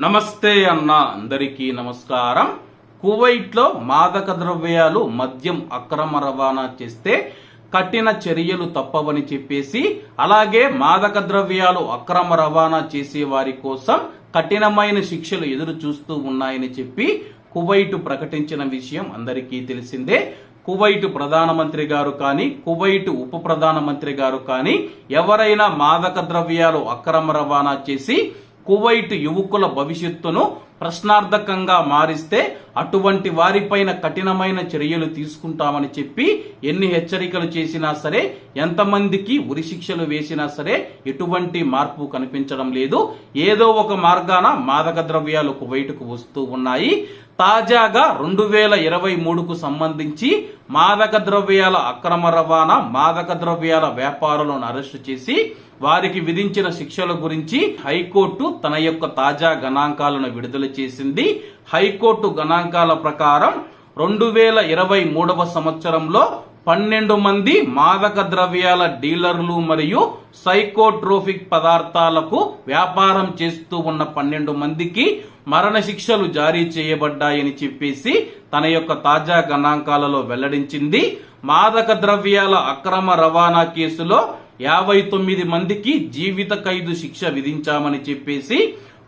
నమస్తే అన్న అందరికీ నమస్కారం. కువైట్లో మాదక ద్రవ్యాలు మద్యం అక్రమ రవాణా చేస్తే కఠిన చర్యలు తప్పవని చెప్పేసి అలాగే మాదక ద్రవ్యాలు అక్రమ రవాణా చేసే వారి కోసం కఠినమైన శిక్షలు ఎదురు చూస్తూ ఉన్నాయని చెప్పి కువైట్ ప్రకటించిన విషయం అందరికీ తెలిసిందే. కువైట్ ప్రధానమంత్రి గారు కానీ కువైట్ ఉప ప్రధానమంత్రి గారు కానీ ఎవరైనా మాదక ద్రవ్యాలు అక్రమ రవాణా చేసి కువైట్ యువకుల భవిష్యత్తును ప్రశ్నార్థకంగా మారిస్తే అటువంటి వారిపైన కఠినమైన చర్యలు తీసుకుంటామని చెప్పి ఎన్ని హెచ్చరికలు చేసినా సరే ఎంతమందికి ఉరి శిక్షలు వేసినా సరే ఎటువంటి మార్పు కనిపించడం లేదు. ఏదో ఒక మార్గాన మాదక ద్రవ్యాలు బయటకు వస్తూ ఉన్నాయి. తాజాగా రెండు వేల ఇరవై మూడుకు సంబంధించి మాదక ద్రవ్యాల అక్రమ రవాణా మాదక ద్రవ్యాల వ్యాపారులను అరెస్టు చేసి వారికి విధించిన శిక్షల గురించి హైకోర్టు తన యొక్క తాజా గణాంకాలను విడుదల చేసింది హైకోర్టు గణాంకాల ప్రకారం రెండు వేల ఇరవై మూడవ సంవత్సరంలో పన్నెండు మంది మాదక ద్రవ్యాల డీలర్లు మరియు సైకోట్రోఫిక్ పదార్థాలకు వ్యాపారం చేస్తూ ఉన్న పన్నెండు మందికి మరణశిక్షలు జారీ చేయబడ్డాయని చెప్పేసి తన యొక్క తాజా గణాంకాలలో వెల్లడించింది. మాదక ద్రవ్యాల అక్రమ రవాణా కేసులో యాభై తొమ్మిది మందికి జీవిత ఖైదు శిక్ష విధించామని చెప్పేసి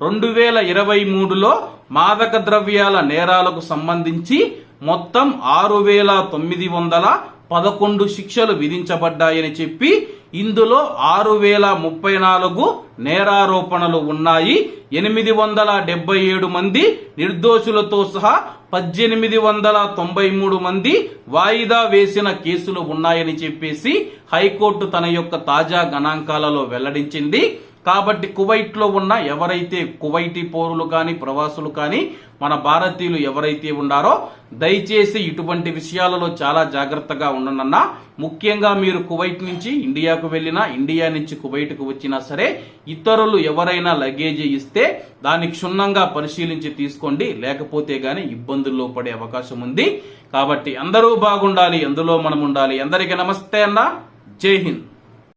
రెండు వేల ఇరవై మూడులో మాదక ద్రవ్యాల నేరాలకు సంబంధించి మొత్తం ఆరు వేల తొమ్మిది వందల పదకొండు శిక్షలు విధించబడ్డాయని చెప్పి ఇందులో ఆరు వేల ముప్పై నాలుగు నేరారోపణలు ఉన్నాయి. ఎనిమిది వందల డెబ్బై ఏడు మంది నిర్దోషులతో సహా పద్దెనిమిది వందల తొంభై మూడు మంది వాయిదా వేసిన కేసులు ఉన్నాయని చెప్పేసి హైకోర్టు తన యొక్క తాజా గణాంకాలలో వెల్లడించింది. కాబట్టి కువైట్లో ఉన్న ఎవరైతే కువైటీ పౌరులు కానీ ప్రవాసులు కానీ మన భారతీయులు ఎవరైతే ఉన్నారో దయచేసి ఇటువంటి విషయాలలో చాలా జాగ్రత్తగా ఉండనన్నా ముఖ్యంగా మీరు కువైట్ నుంచి ఇండియాకు వెళ్ళినా ఇండియా నుంచి కువైట్కు వచ్చినా సరే ఇతరులు ఎవరైనా లగేజ్ ఇస్తే దాన్ని క్షుణ్ణంగా పరిశీలించి తీసుకోండి. లేకపోతే గానీ ఇబ్బందుల్లో పడే అవకాశం ఉంది. కాబట్టి అందరూ బాగుండాలి అందులో మనం ఉండాలి. అందరికీ నమస్తే అన్న. జై హింద్.